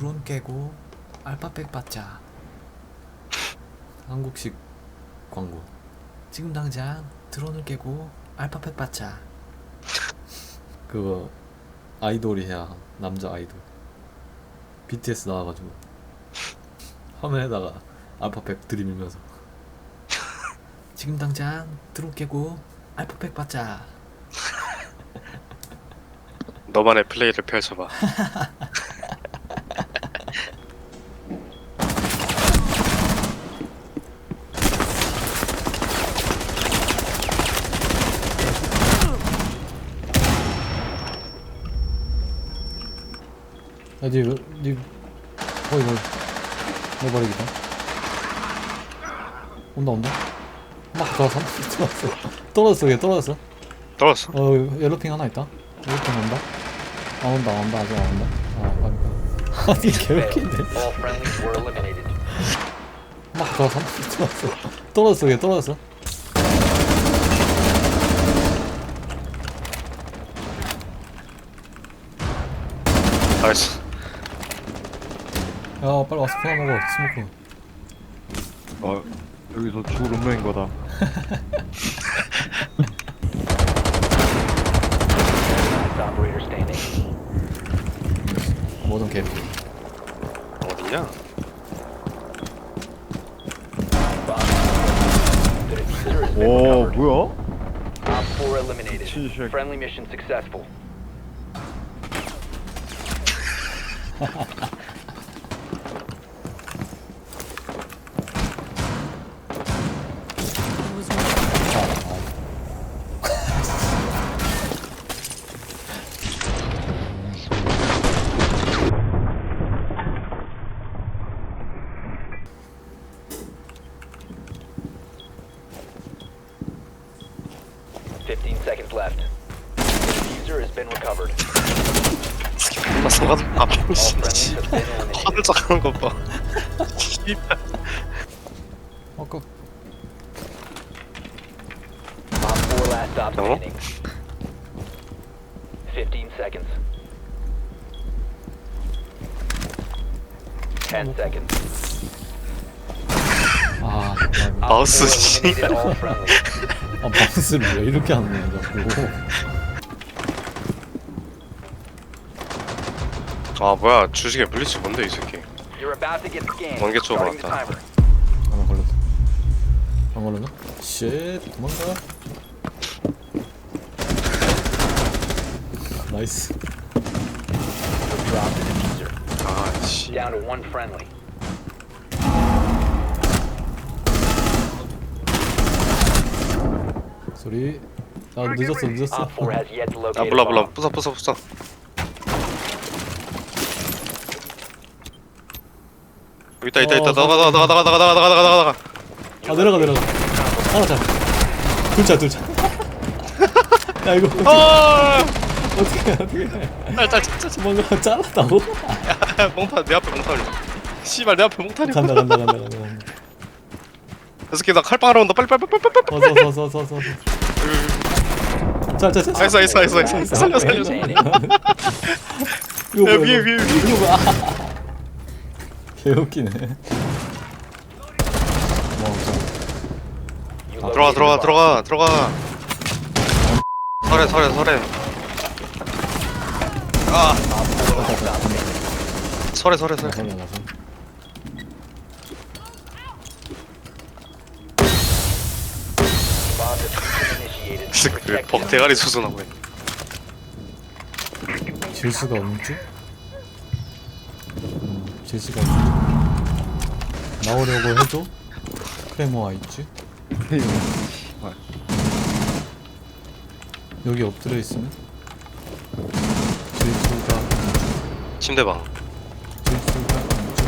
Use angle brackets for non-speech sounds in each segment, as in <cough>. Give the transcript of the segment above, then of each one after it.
드론 깨고 알파백 받자. 한국식 광고. 지금 당장 드론을 깨고 알파백 받자. 그거 아이돌이야 남자 아이돌. BTS 나와가지고 화면에다가 알파백 들이밀면서 지금 당장 드론 깨고 알파백 받자. 너만의 플레이를 펼쳐봐. <laughs> 야, 니, 왜- 니, 거의 뭐, 내 버리기다. 온다, 온다. 막 돌아서, <laughs> 떨어졌어. 떨어졌어, 얘 떨어졌어. 떨었어. 어, 옐로핑 하나 있다. 옐로핑 온다. 안 온다, 안 온다, 아직 안 온다. 아, 그러니까. <laughs> 아니, 개웃긴데. <laughs> 막 돌아서, 떨어졌어. 떨어졌어, 얘 떨어졌어. 나이스. 야, 빨리 와서 코나 먹어, 스모크. 어 여기서 죽을 운명인 거다. Last operator standing. 뭐든 개. 어디냐? The diffuser has been 오 recovered. 뭐야? Op 4 eliminated. 진실. Friendly mission successful. 들짝하는 것 봐. 어, 그, Op 4 last stop No? standing. 15 seconds. 10 seconds. 아, Op 마우스 4 eliminated 씨발. all friendlies. 아, 마우스를 왜 이렇게 하는 거야, 자꾸. 아 뭐야 주식에 블리츠 뭔데 이 새끼. You're about to get scanned. 원개 쪽으로 Starting the 왔다. timer. 안 걸렸다. 안 걸렸나? 쉣, 도망가. 나이스. Drop the diffuser. 아 씨. Down to one friendly. 소리. 아, 늦었어, 늦었어. Op 4 has yet to locate 아 몰라 몰라 bomb. 부숴 부숴 부숴. 여기 있다 있다 있다 어, 나가 나가 나가 나가 나가 나가 나가 나가 나가. 아, 내려가, 내려가. 하나 자. 둘 자, 둘 자. 야, 이거 어떻게, 아! 어떻게, 어떻게 해. 짤짤 짤짤. 도망가, 잘랐다고? <laughs> 몽탄 내 앞에 몽탄이. 씨발 내 앞에 몽탄이. 간다, 간다, 간다, 간다. 간다. 이 새끼 나 칼빵 하러 온다 빨리 빨리 빨리 빨리 빨리. 서, 서, 서, 서, 서. 자, 자, 자. 나이스 나이스 나이스 나이스. 살려 살려 살려. 야 위에. 위에 위에. 이거 뭐야? 개웃기네. 와, You 들어가 들어가. 들어가 들어가. 설해 설해 설해. 아 설해 설해 자, 설해. Protect 벅 them. 대가리 수준하고 있네. 질 수가 없는 줄? 없는 줄. 나오려고 해도 크레모아 있지? <laughs> 여기 엎드려 있으면 질 수가 침대방. 질 수가 없지.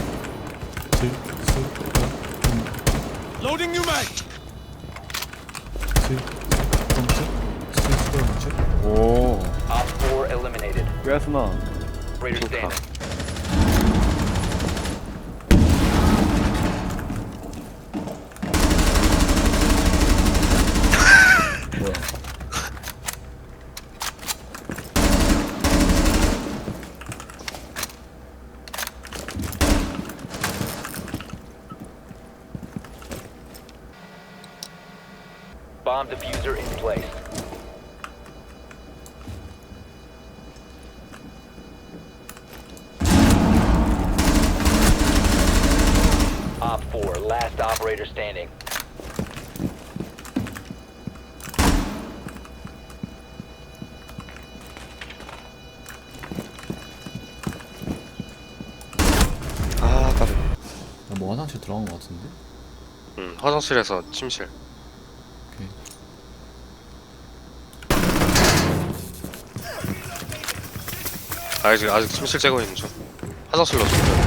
질 수가 로딩 뉴맨. 질 없지? 질 수가 없지? 오 Op 4 eliminated. 가스나. Operator 좋다. standing. 뭐야? bomb diffuser in place. Op 4, last operator standing. 아 까비 화장실 들어간 거 같은데? 응 화장실에서 침실 오케이. 아직 아직 침실 째고 있는 중 화장실로 좀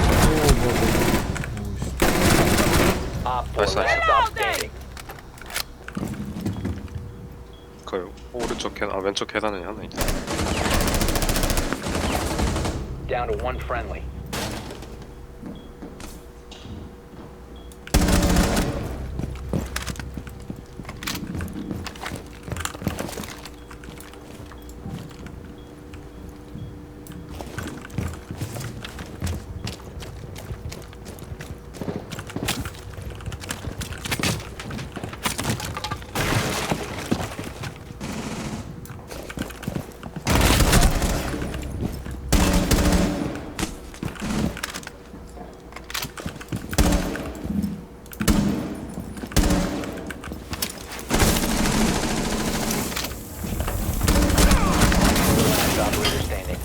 Op 4, Nice, nice. last stop standing. 그 오른쪽 계단 아 왼쪽 계단에 하나 있다 Down to one friendly. Last operator standing.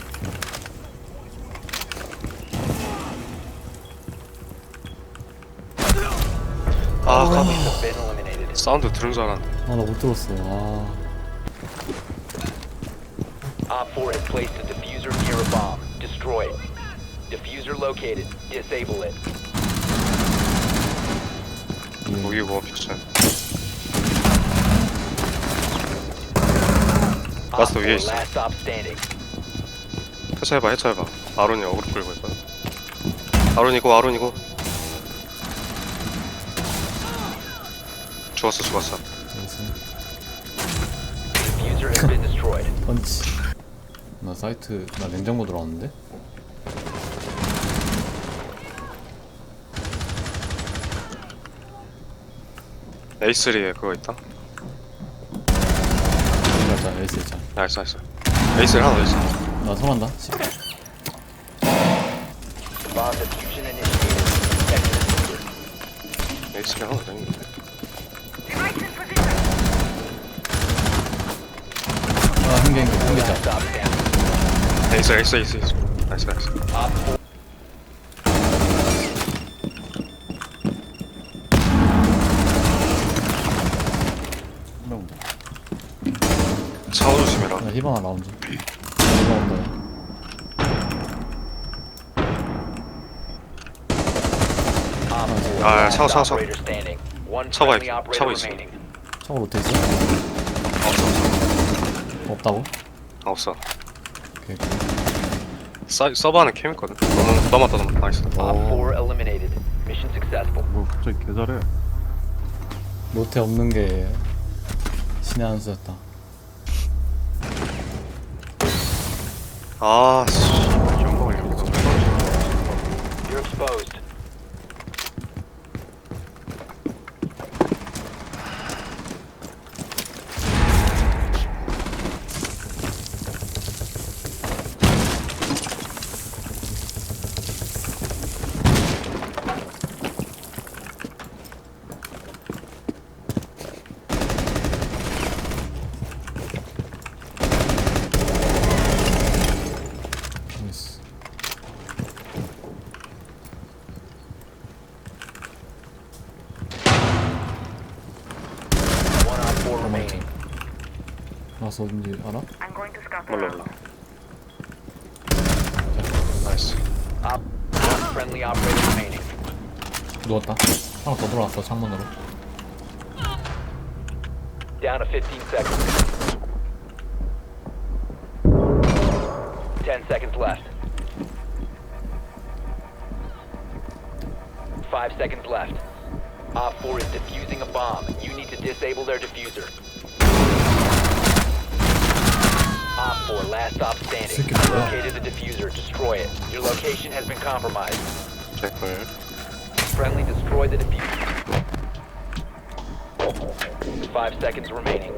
아 까비 Have been eliminated. 사운드 들은 줄 알았는데 아 나 못 들었어. 아. Op 4 has placed a diffuser near a bomb. Destroy it. Diffuser located. Disable it. 예. 여기 뭐 Op 라스트 4, 위에 있어 last stop standing. 해체해봐 해체해봐 아론이 어그로 끌고 있거든 아론이고 아론이고 죽었어 죽었어 나이스. Diffuser has been destroyed. 펀치. 나 사이트 나 냉장고 들어왔는데? A3에 그거 있다 맞아 에이스 있잖아. 나이스 나이스 A3 하나 더 있어 나 성한다. 씨. Bomb diffusion initiated. Protect the diffuser. A3 하나 더 있는 stop standing. A3 A3 A3 나이스 나이스 Op 4명 차오 조심해라 나 히바나 라운지. 히바 온다. Op 4, 아, last 차워, 차워, 차워. operator standing. One 차워 friendly 있- operator 차워 있어. remaining. 차가 있어? 없어 없어 없다고? 아, 없어 오케이. 서, 서버 안에 캠 있거든 넘어, 넘었다 넘었다 나이스 Op 4 eliminated. Mission successful. 뭐 갑자기 개 잘해 로테 없는 게 신의 한 수였다. 아씨 이런 걸려고 You're exposed. 나서 어딘지 알아? I'm going to scout 몰라 around. 몰라 나이스 Op one friendly operator remaining. 누웠다. 하나 더 들어왔어 창문으로. Down to 15 seconds. 10 seconds left. 5 seconds left. Op 4 is defusing a bomb. You need to disable their diffuser. Op 4, last stop standing. Located the diffuser, destroy it. Your location has been compromised. Check where? Friendly, destroy the diffuser. Five seconds remaining.